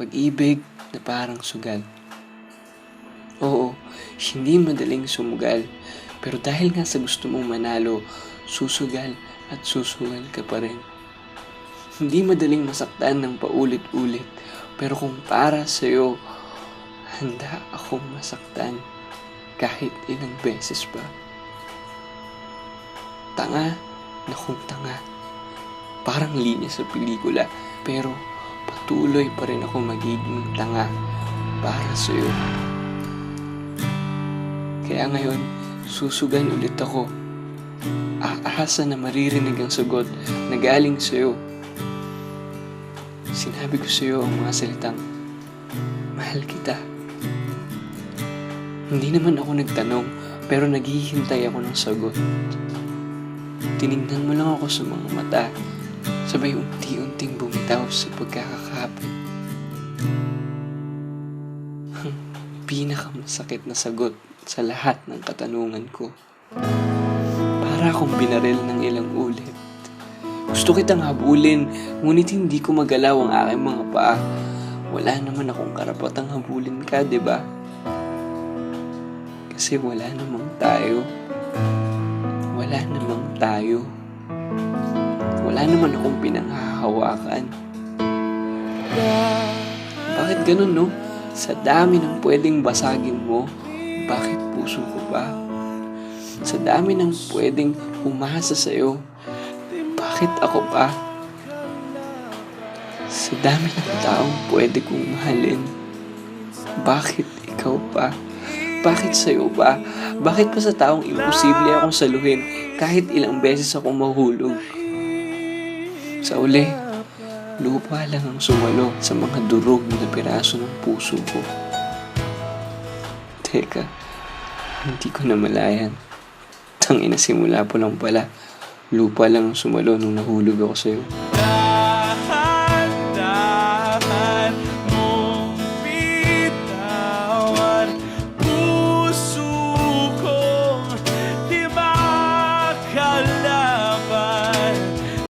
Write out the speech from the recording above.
Pag-ibig na parang sugal. Oo, hindi madaling sumugal. Pero dahil nga sa gusto mong manalo, susugal at susugal ka pa rin. Hindi madaling masaktan ng paulit-ulit. Pero kung para sa'yo, handa akong masaktan kahit ilang beses pa. Tanga na kung tanga. Parang linya sa pelikula. Pero patuloy pa rin ako magiging tanga para sa'yo. Kaya ngayon, susugan ulit ako. Aasa na maririnig ang sagot na galing sa'yo. Sinabi ko sa'yo ang mga salitang, Mahal kita. Hindi naman ako nagtanong, pero naghihintay ako ng sagot. Tinignan mo lang ako sa mga mata, sabay unti-unting bumitaw sa pagkakakapit. Ang pinakamasakit na sagot sa lahat ng katanungan ko. Para akong binaril ng ilang ulit. Gusto kitang habulin, ngunit hindi ko magalaw ang aking mga paa. Wala naman akong karapatang habulin ka, di ba? Kasi wala namang tayo. Wala namang tayo. Wala naman akong pinanghahawakan. Bakit ganun, no? Sa dami ng pwedeng basagin mo, bakit puso ko ba? Sa dami ng pwedeng umasa sa'yo, bakit ako pa? Sa dami ng taong pwede kong mahalin, bakit ikaw pa? Bakit sa'yo ba? Bakit pa sa taong imposible akong saluhin kahit ilang beses akong mahulog? Sa uli, lupa lang ang sumalo sa mga durog na piraso ng puso ko. Teka, hindi ko na malayan. Tangina simula po lang pala. Lupa lang ang sumalo nung nahulog ako sa'yo.